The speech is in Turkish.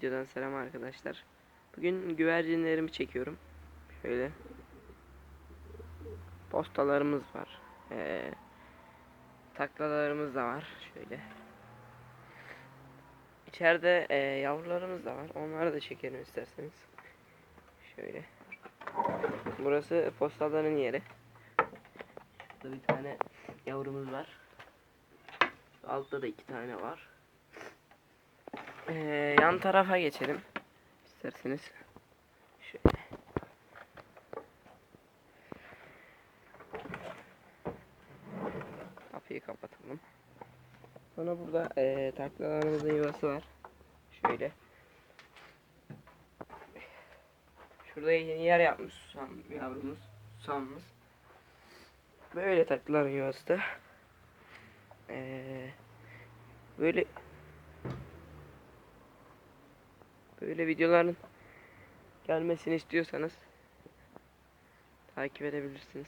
videodan selam arkadaşlar. Bugün güvercinlerimi çekiyorum. Şöyle. Postalarımız var. Ee, taklalarımız da var. Şöyle. İçeride e, yavrularımız da var. Onları da çekelim isterseniz. Şöyle. Burası postaların yeri. Burada bir tane yavrumuz var. Altta da iki tane var. Ee, yan tarafa geçelim. İsterseniz. Şöyle. Kapıyı kapatalım. Sonra burada ee, taklalarımızın yuvası var. Şöyle. Şurada yeni yer yapmış susam yavrumuz. Susamımız. Böyle taklaların yuvası da. Ee, böyle böyle videoların gelmesini istiyorsanız takip edebilirsiniz.